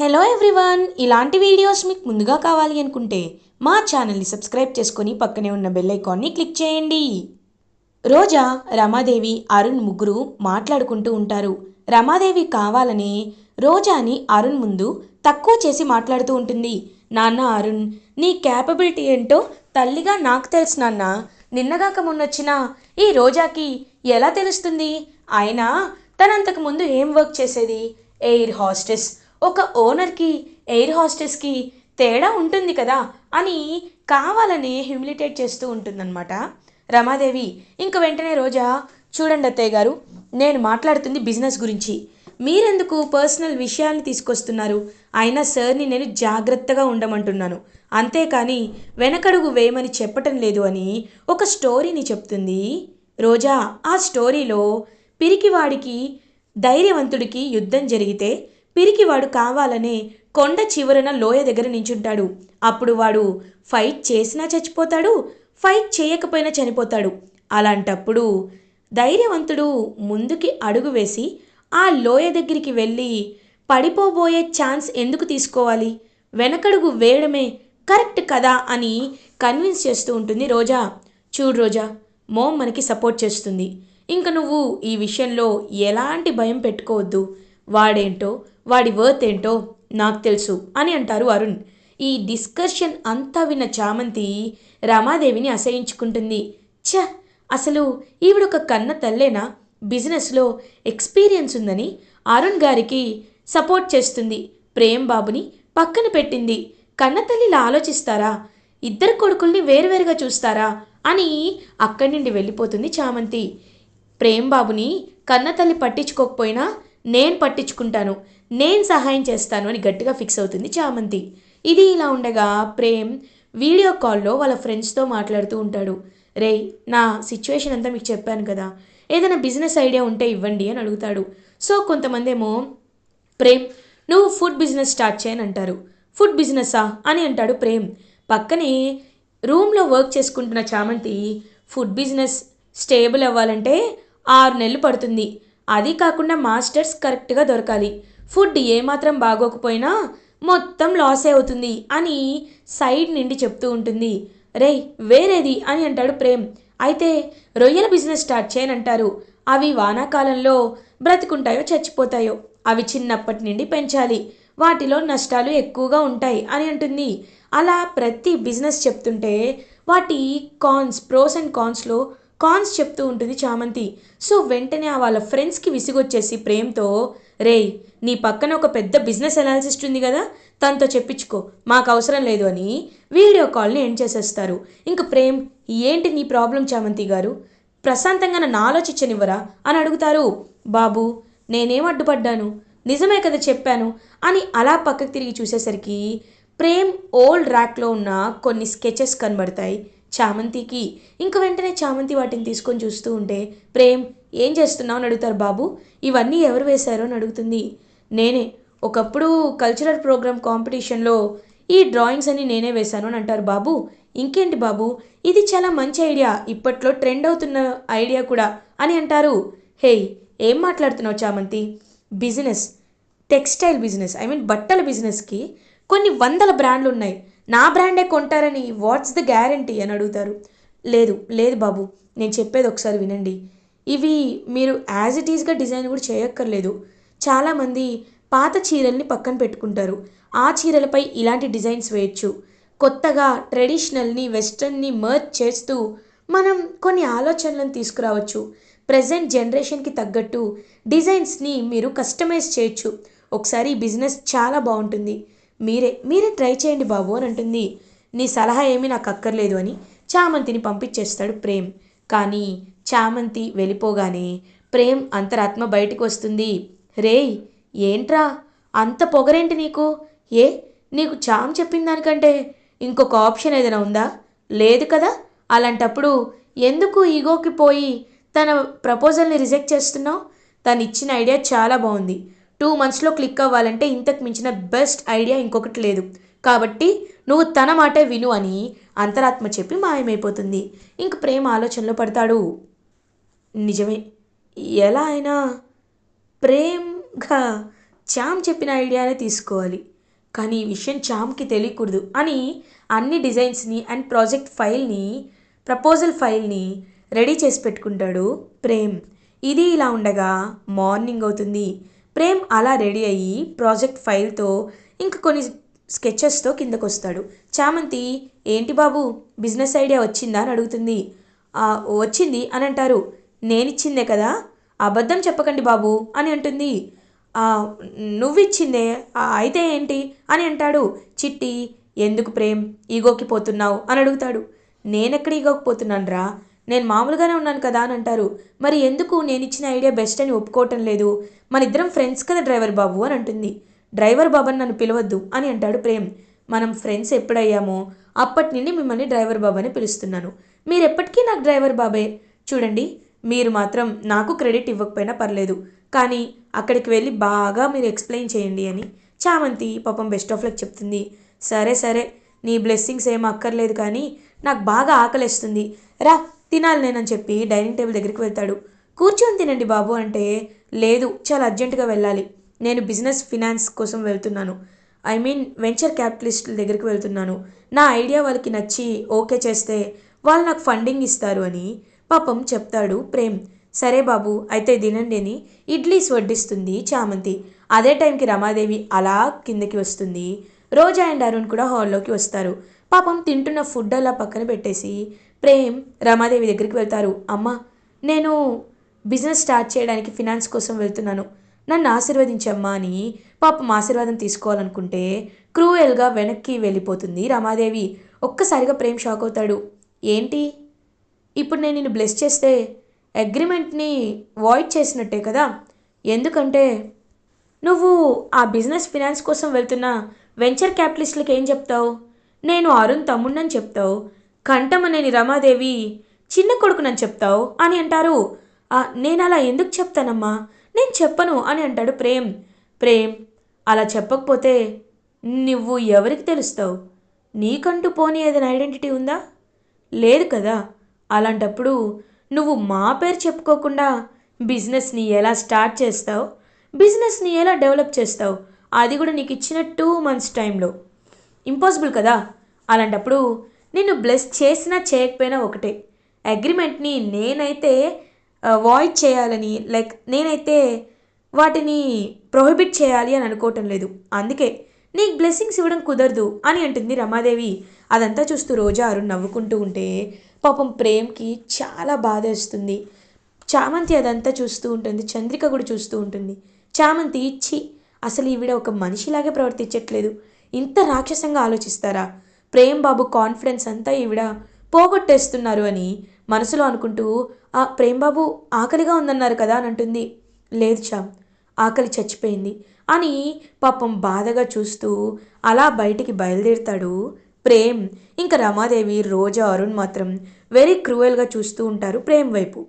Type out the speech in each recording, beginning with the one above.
Hello everyone ఇలాంటి videos మీకు ముందుగా కావాలి అనుకుంటే మా ఛానల్ని సబ్స్క్రైబ్ చేసుకొని పక్కనే ఉన్న బెల్ ఐకాన్ని క్లిక్ చేయండి. రోజా రమాదేవి అరుణ్ ముగ్గురు మాట్లాడుకుంటూ ఉంటారు. రమాదేవి కావాలని రోజాని అరుణ్ ముందు తక్కువ చేసి మాట్లాడుతూ ఉంటుంది. నాన్న అరుణ్ నీ క్యాపబిలిటీ ఏంటో తల్లిగా నాకు తెలుసు నాన్న. నిన్నగాక మొన్నొచ్చిన ఈ రోజాకి ఎలా తెలుస్తుంది? అయినా తనంతకు ముందు ఏం వర్క్ చేసేది? ఎయిర్ హాస్టెస్ ఒక ఓనర్కి ఎయిర్ హాస్టెస్కి తేడా ఉంటుంది కదా అని కావాలని హ్యూమిలిటేట్ చేస్తూ ఉంటుందన్నమాట. రమాదేవి ఇంక వెంటనే రోజా చూడండి అత్తయ్య గారు నేను మాట్లాడుతుంది బిజినెస్ గురించి. మీరెందుకు పర్సనల్ విషయాల్ని తీసుకొస్తున్నారు? అయినా సార్ని నేను జాగ్రత్తగా ఉండమంటున్నాను. అంతేకాని వెనకడుగు వేయమని చెప్పటం లేదు అని ఒక స్టోరీని చెప్తుంది. రోజా ఆ స్టోరీలో పిరికివాడికి ధైర్యవంతుడికి యుద్ధం జరిగితే పిరికివాడు కావాలనే కొండ చివరన లోయ దగ్గర నించుంటాడు. అప్పుడు వాడు ఫైట్ చేసినా చచ్చిపోతాడు ఫైట్ చేయకపోయినా చనిపోతాడు. అలాంటప్పుడు ధైర్యవంతుడు ముందుకి అడుగు వేసి ఆ లోయ దగ్గరికి వెళ్ళి పడిపోబోయే ఛాన్స్ ఎందుకు తీసుకోవాలి? వెనకడుగు వేయడమే కరెక్ట్ కదా? అని కన్విన్స్ చేస్తూ ఉంటుంది రోజా. చూడు రోజా మోమ్ మనకి సపోర్ట్ చేస్తుంది. ఇంక నువ్వు ఈ విషయంలో ఎలాంటి భయం పెట్టుకోవద్దు. వాడేంటో వాడి వర్త్ ఏంటో నాకు తెలుసు అని అంటారు అరుణ్. ఈ డిస్కషన్ అంతా విన్న చామంతి రమాదేవిని అసహించుకుంటుంది. ఛ! అసలు ఈవిడొక కన్న తల్లేనా? బిజినెస్లో ఎక్స్పీరియన్స్ ఉందని అరుణ్ గారికి సపోర్ట్ చేస్తుంది. ప్రేమ్ బాబుని పక్కన పెట్టింది. కన్నతల్లిలా ఆలోచిస్తారా? ఇద్దరు కొడుకుల్ని వేరువేరుగా చూస్తారా? అని అక్కడి నుండి వెళ్ళిపోతుంది చామంతి. ప్రేమ్ బాబుని కన్నతల్లి పట్టించుకోకపోయినా నేను పట్టించుకుంటాను నేను సహాయం చేస్తాను అని గట్టిగా ఫిక్స్ అవుతుంది చామంతి. ఇది ఇలా ఉండగా ప్రేమ్ వీడియో కాల్లో వాళ్ళ ఫ్రెండ్స్తో మాట్లాడుతూ ఉంటాడు. రే నా సిచ్యువేషన్ అంతా మీకు చెప్పాను కదా ఏదైనా బిజినెస్ ఐడియా ఉంటే ఇవ్వండి అని అడుగుతాడు. సో కొంతమంది ఏమో ప్రేమ్ నువ్వు ఫుడ్ బిజినెస్ స్టార్ట్ చేయని అంటారు. ఫుడ్ బిజినెస్సా అని అంటాడు ప్రేమ్. పక్కనే రూమ్లో వర్క్ చేసుకుంటున్న చామంతి ఫుడ్ బిజినెస్ స్టేబుల్ అవ్వాలంటే ఆరు నెలలు పడుతుంది. అది కాకుండా మాస్టర్స్ కరెక్ట్గా దొరకాలి. ఫుడ్ ఏమాత్రం బాగోకపోయినా మొత్తం లాసే అవుతుంది అని సైడ్ నుండి చెప్తూ ఉంటుంది. రేయ్ వేరేది అని అంటాడు ప్రేమ్. అయితే రొయ్యల బిజినెస్ స్టార్ట్ చేయనంటారు. అవి వానాకాలంలో బ్రతికుంటాయో చచ్చిపోతాయో అవి చిన్నప్పటి నుండి పెంచాలి. వాటిలో నష్టాలు ఎక్కువగా ఉంటాయి అని అంటుంది. అలా ప్రతి బిజినెస్ చెప్తుంటే వాటి కాన్స్ ప్రోస్ అండ్ కాన్స్లో కాన్స్ చెప్తూ ఉంటుంది చామంతి. సో వెంటనే ఆ వాళ్ళ ఫ్రెండ్స్కి విసిగొచ్చేసి ప్రేమ్తో రేయ్ నీ పక్కన ఒక పెద్ద బిజినెస్ అనాలిసిస్ట్ ఉంది కదా తనతో చెప్పించుకో మాకు అవసరం లేదు అని వీడియో కాల్ని ఎండ్ చేసేస్తారు. ఇంక ప్రేమ్ ఏంటి నీ ప్రాబ్లం చామంతి గారు? ప్రశాంతంగా నన్ను ఆలోచించనివ్వరా? అని అడుగుతారు. బాబు నేనేం అడ్డుపడ్డాను? నిజమే కదా చెప్పాను అని అలా పక్కకు తిరిగి చూసేసరికి ప్రేమ్ ఓల్డ్ ర్యాక్లో ఉన్న కొన్ని స్కెచెస్ కనబడతాయి. చామంతికి. ఇంక వెంటనే చామంతి వాటిని తీసుకొని చూస్తూ ఉంటే ప్రేమ్ ఏం చేస్తున్నావు? అని అడుగుతారు బాబు. ఇవన్నీ ఎవరు వేశారో? అని అడుగుతుంది. నేనే. ఒకప్పుడు కల్చరల్ ప్రోగ్రామ్ కాంపిటీషన్లో ఈ డ్రాయింగ్స్ అన్ని నేనే వేశాను అని అంటారు బాబు. ఇంకేంటి బాబు? ఇది చాలా మంచి ఐడియా. ఇప్పట్లో ట్రెండ్ అవుతున్న ఐడియా కూడా అని అంటారు. హేయ్ ఏం మాట్లాడుతున్నావు Chamanthi? Business. Textile business. I mean బట్టల బిజినెస్కి కొన్ని వందల బ్రాండ్లు ఉన్నాయి. నా బ్రాండే కొంటారని వాట్స్ ద గ్యారంటీ అని అడుగుతారు. లేదు లేదు బాబు నేను చెప్పేది ఒకసారి వినండి. ఇవి మీరు యాజ్ ఇట్ ఈస్గా డిజైన్ కూడా చేయక్కర్లేదు. చాలామంది పాత చీరల్ని పక్కన పెట్టుకుంటారు. ఆ చీరలపై ఇలాంటి డిజైన్స్ వేయచ్చు. కొత్తగా ట్రెడిషనల్ని వెస్ట్రన్ని మర్చ్ చేస్తూ మనం కొన్ని ఆలోచనలను తీసుకురావచ్చు. ప్రజెంట్ జనరేషన్కి తగ్గట్టు డిజైన్స్ని మీరు కస్టమైజ్ చేయొచ్చు. ఒకసారి ఈ బిజినెస్ చాలా బాగుంటుంది. మీరే మీరే ట్రై చేయండి బాబు అని అంటుంది. నీ సలహా ఏమీ నాకు అక్కర్లేదు అని చామంతిని పంపించేస్తాడు ప్రేమ్. కానీ చామంతి వెళ్ళిపోగానే ప్రేమ్ అంతరాత్మ బయటకు వస్తుంది. రేయ్ ఏంట్రా? అంత పొగరేంటి నీకు? ఏ నీకు చామ్ చెప్పిన దానికంటే ఇంకొక ఆప్షన్ ఏదైనా ఉందా? లేదు కదా? అలాంటప్పుడు ఎందుకు ఈగోకి పోయి తన ప్రపోజల్ని రిజెక్ట్ చేస్తున్నావు? తను ఇచ్చిన ఐడియా చాలా బాగుంది. టూ మంత్స్లో క్లిక్ అవ్వాలంటే ఇంతకు మించిన బెస్ట్ ఐడియా ఇంకొకటి లేదు. కాబట్టి నువ్వు తన మాటే విను అని అంతరాత్మ చెప్పి మాయమైపోతుంది. ఇంక ప్రేమ ఆలోచనలో పడతాడు. నిజమే. ఎలా అయినా ప్రేమ్గా చామ్ చెప్పిన ఐడియానే తీసుకోవాలి. కానీ ఈ విషయం చామ్కి తెలియకూడదు అని అన్ని డిజైన్స్ని అండ్ ప్రాజెక్ట్ ఫైల్ని ప్రపోజల్ ఫైల్ని రెడీ చేసి పెట్టుకుంటాడు ప్రేమ్. ఇది ఇలా ఉండగా మార్నింగ్ అవుతుంది. ప్రేమ్ అలా రెడీ అయ్యి ప్రాజెక్ట్ ఫైల్తో ఇంకా కొన్ని స్కెచెస్తో కిందకు వస్తాడు చామంతి ఏంటి బాబు బిజినెస్ ఐడియా వచ్చిందా? అని అడుగుతుంది. వచ్చింది అని అంటారు. నేనిచ్చిందే కదా అబద్ధం చెప్పకండి బాబు అని అంటుంది. నువ్విచ్చిందే అయితే ఏంటి? అని అంటాడు. చిట్టి ఎందుకు ప్రేమ్ ఈగోకి పోతున్నావు? అని అడుగుతాడు. నేనెక్కడ ఈగోకి పోతున్నాను రా నేను మామూలుగానే ఉన్నాను కదా అని అంటారు. మరి ఎందుకు నేను ఇచ్చిన ఐడియా బెస్ట్ అని ఒప్పుకోవటం లేదు? మన ఇద్దరం ఫ్రెండ్స్ కదా డ్రైవర్ బాబు అని అంటుంది. డ్రైవర్ బాబు అని నన్ను పిలవద్దు అని అంటాడు ప్రేమ్. మనం ఫ్రెండ్స్ ఎప్పుడయ్యామో అప్పటి నుండి మిమ్మల్ని డ్రైవర్ బాబు అని పిలుస్తున్నాను. మీరు ఎప్పటికీ నాకు డ్రైవర్ బాబే? చూడండి మీరు మాత్రం నాకు క్రెడిట్ ఇవ్వకపోయినా పర్లేదు. కానీ అక్కడికి వెళ్ళి బాగా మీరు ఎక్స్ప్లెయిన్ చేయండి అని చామంతి పాపం బెస్ట్ ఆఫ్ లక్ చెప్తుంది. సరే సరే నీ బ్లెస్సింగ్స్ ఏం అక్కర్లేదు కానీ నాకు బాగా ఆకలిస్తుంది. రా తినాలి నేనని చెప్పి డైనింగ్ టేబుల్ దగ్గరికి వెళ్తాడు. కూర్చొని తినండి బాబు అంటే లేదు చాలా అర్జెంటుగా వెళ్ళాలి. నేను బిజినెస్ ఫినాన్స్ కోసం వెళ్తున్నాను. ఐ మీన్ వెంచర్ క్యాపిటలిస్టుల దగ్గరికి వెళ్తున్నాను. నా ఐడియా వాళ్ళకి నచ్చి ఓకే చేస్తే వాళ్ళు నాకు ఫండింగ్ ఇస్తారు అని పాపం చెప్తాడు ప్రేమ్. సరే బాబు అయితే తినండి అని ఇడ్లీస్ వడ్డిస్తుంది చామంతి. అదే టైంకి రమాదేవి అలా కిందకి వస్తుంది. రోజా అండ్ అరుణ్ కూడా హాల్లోకి వస్తారు. పాపం తింటున్న ఫుడ్ అలా పక్కన పెట్టేసి ప్రేమ్ రమాదేవి దగ్గరికి వెళ్తారు. అమ్మ నేను బిజినెస్ స్టార్ట్ చేయడానికి ఫినాన్స్ కోసం వెళ్తున్నాను. నన్ను ఆశీర్వదించమ్మా అని పాపం ఆశీర్వాదం తీసుకోవాలనుకుంటే క్రూయల్గా వెనక్కి వెళ్ళిపోతుంది రమాదేవి. ఒక్కసారిగా ప్రేమ్ షాక్ అవుతాడు. ఏంటి? ఇప్పుడు నేను నిన్ను బ్లెస్ చేస్తే అగ్రిమెంట్ని వాయిడ్ చేసినట్టే కదా? ఎందుకంటే నువ్వు ఆ బిజినెస్ ఫినాన్స్ కోసం వెళ్తున్న వెంచర్ క్యాపిటలిస్టులకు ఏం చెప్తావు? నేను అరుణ్ తమ్ముణ్ణని చెప్తావు. కంఠమనేని రమాదేవి చిన్న కొడుకునని చెప్తావు అని అంటారు. నేను అలా ఎందుకు చెప్తానమ్మా? నేను చెప్పను అని అంటాడు ప్రేమ్. ప్రేమ్ అలా చెప్పకపోతే నువ్వు ఎవరికి తెలుస్తావు? నీకంటూ పోనీ ఏదైనా ఐడెంటిటీ ఉందా? లేదు కదా. అలాంటప్పుడు నువ్వు మా పేరు చెప్పుకోకుండా బిజినెస్ని ఎలా స్టార్ట్ చేస్తావు? బిజినెస్ని ఎలా డెవలప్ చేస్తావు? అది కూడా నీకు ఇచ్చిన టూ మంత్స్ టైంలో. ఇంపాసిబుల్ కదా. అలాంటప్పుడు నిన్ను బ్లెస్ చేసినా చేయకపోయినా ఒకటే. అగ్రిమెంట్ని నేనైతే uh, వాయిడ్ చేయాలని లైక్ నేనైతే వాటిని ప్రొహిబిట్ చేయాలి అని అనుకోవటం లేదు. అందుకే నీకు బ్లెస్సింగ్స్ ఇవ్వడం కుదరదు అని అంటుంది రమాదేవి. అదంతా చూస్తూ రోజా అరుణ్ నవ్వుకుంటూ ఉంటే పాపం ప్రేమ్కి చాలా బాధ వేస్తుంది. చామంతి అదంతా చూస్తూ ఉంటుంది చంద్రిక కూడా చూస్తూ ఉంటుంది. చామంతి ఇచ్చి అసలు ఈవిడ ఒక మనిషిలాగే ప్రవర్తించట్లేదు. ఇంత రాక్షసంగా ఆలోచిస్తారా? ప్రేమ్ బాబు కాన్ఫిడెన్స్ అంతా ఈవిడ పోగొట్టేస్తున్నారు అని మనసులో అనుకుంటూ ఆ ప్రేమ్ బాబు ఆకలిగా ఉందన్నారు కదా అని అంటుంది. లేదు చామ్ ఆకలి చచ్చిపోయింది అని పాపం బాధగా చూస్తూ అలా బయటికి బయలుదేరుతాడు ప్రేమ్. ఇంకా రమాదేవి రోజా అరుణ్ మాత్రం వెరీ క్రూయల్గా చూస్తూ ఉంటారు ప్రేమ్ వైపు.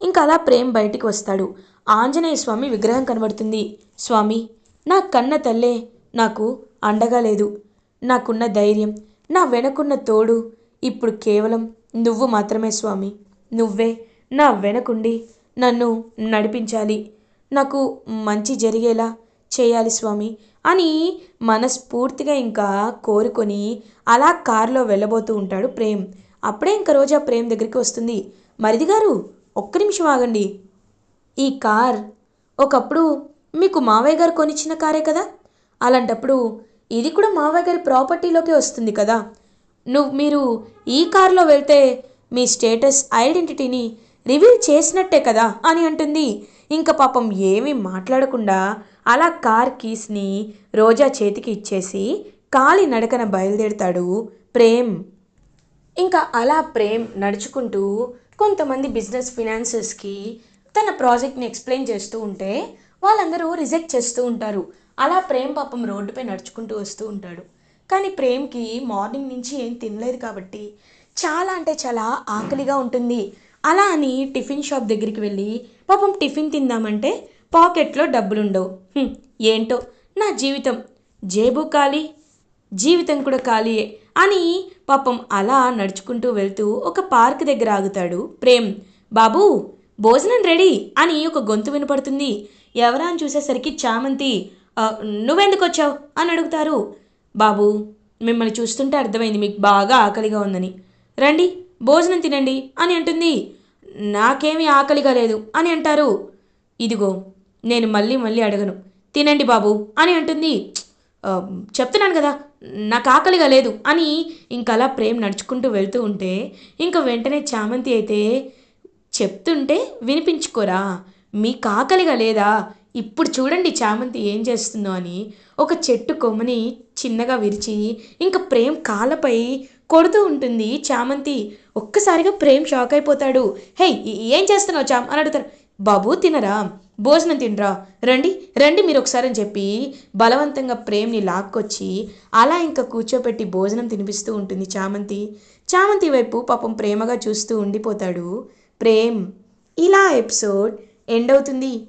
ఇంకా అలా ప్రేమ్ బయటికి వస్తాడు. ఆంజనేయ స్వామి విగ్రహం కనబడుతుంది. స్వామి నా కన్న తల్లే నాకు అండగా లేదు. నాకున్న ధైర్యం నా వెనకున్న తోడు ఇప్పుడు కేవలం నువ్వు మాత్రమే స్వామి. నువ్వే నా వెనకుండి నన్ను నడిపించాలి. నాకు మంచి జరిగేలా చేయాలి స్వామి అని మనస్ఫూర్తిగా ఇంకా కోరుకొని అలా కారులో వెళ్ళబోతూ ఉంటాడు ప్రేమ్. అప్పుడే ఇంకా రోజా ప్రేమ్ దగ్గరికి వస్తుంది. మరిది గారు ఒక్క నిమిషం ఆగండి. ఈ కార్ ఒకప్పుడు మీకు మావయ్య గారు కొనిచ్చిన కారే కదా? అలాంటప్పుడు ఇది కూడా మావయ్య గారి ప్రాపర్టీలోకి వస్తుంది కదా. నువ్వు మీరు ఈ కారులో వెళ్తే మీ స్టేటస్ ఐడెంటిటీని రివీల్ చేసినట్టే కదా అని అంటుంది. ఇంకా పాపం ఏమీ మాట్లాడకుండా అలా కార్ కీస్ని రోజా చేతికి ఇచ్చేసి కాలి నడకన బయలుదేరుతాడు ప్రేమ్. ఇంకా అలా ప్రేమ్ నడుచుకుంటూ కొంతమంది బిజినెస్ ఫినాన్సర్స్కి తన ప్రాజెక్ట్ని ఎక్స్ప్లెయిన్ చేస్తూ ఉంటే వాళ్ళందరూ రిజెక్ట్ చేస్తూ ఉంటారు. అలా ప్రేమ్ పాపం రోడ్డుపై నడుచుకుంటూ వస్తూ ఉంటాడు. కానీ ప్రేమ్కి మార్నింగ్ నుంచి ఏం తినలేదు కాబట్టి చాలా అంటే చాలా ఆకలిగా ఉంటుంది. అలా అని టిఫిన్ షాప్ దగ్గరికి వెళ్ళి పాపం టిఫిన్ తిందామంటే పాకెట్లో డబ్బులుండవు. ఏంటో? నా జీవితం. జేబు ఖాళీ. జీవితం కూడా ఖాళీయే. అని పాపం అలా నడుచుకుంటూ వెళ్తూ ఒక పార్క్ దగ్గర ఆగుతాడు ప్రేమ్. బాబూ భోజనం రెడీ అని ఒక గొంతు వినపడుతుంది. ఎవరా అని చూసేసరికి చామంతి నువ్వెందుకు వచ్చావు అని అడుగుతారు. బాబు మిమ్మల్ని చూస్తుంటే అర్థమైంది. మీకు బాగా ఆకలిగా ఉందని. రండి భోజనం తినండి అని అంటుంది. నాకేమీ ఆకలిగా లేదు అని అంటారు. ఇదిగో నేను మళ్ళీ మళ్ళీ అడగను. తినండి బాబు అని అంటుంది. చెప్తున్నాను కదా నాకు ఆకలిగా లేదు అని ఇంకలా ప్రేమ్ నడుచుకుంటూ వెళ్తూ ఉంటే ఇంకా వెంటనే చామంతి అయితే చెప్తుంటే వినిపించుకోరా మీకు ఆకలిగా లేదా ఇప్పుడు చూడండి చామంతి ఏం చేస్తుందో అని ఒక చెట్టు కొమ్మని చిన్నగా విరిచి ఇంకా ప్రేమ్ కాళ్ళపై కొడుతూ ఉంటుంది. చామంతి ఒక్కసారిగా ప్రేమ్ షాక్ అయిపోతాడు. హే ఏం చేస్తున్నావు చామ్? అని అడుగుతారు బాబు తినరా? భోజనం తినరా? రండి రండి మీరు ఒకసారి అని చెప్పి బలవంతంగా ప్రేమ్ని లాక్కొచ్చి అలా ఇంకా కూర్చోపెట్టి భోజనం తినిపిస్తూ ఉంటుంది చామంతి. చామంతి వైపు పాపం ప్రేమగా చూస్తూ ఉండిపోతాడు. ప్రేమ్ ఇలా ఎపిసోడ్ ఎండ్ అవుతుంది.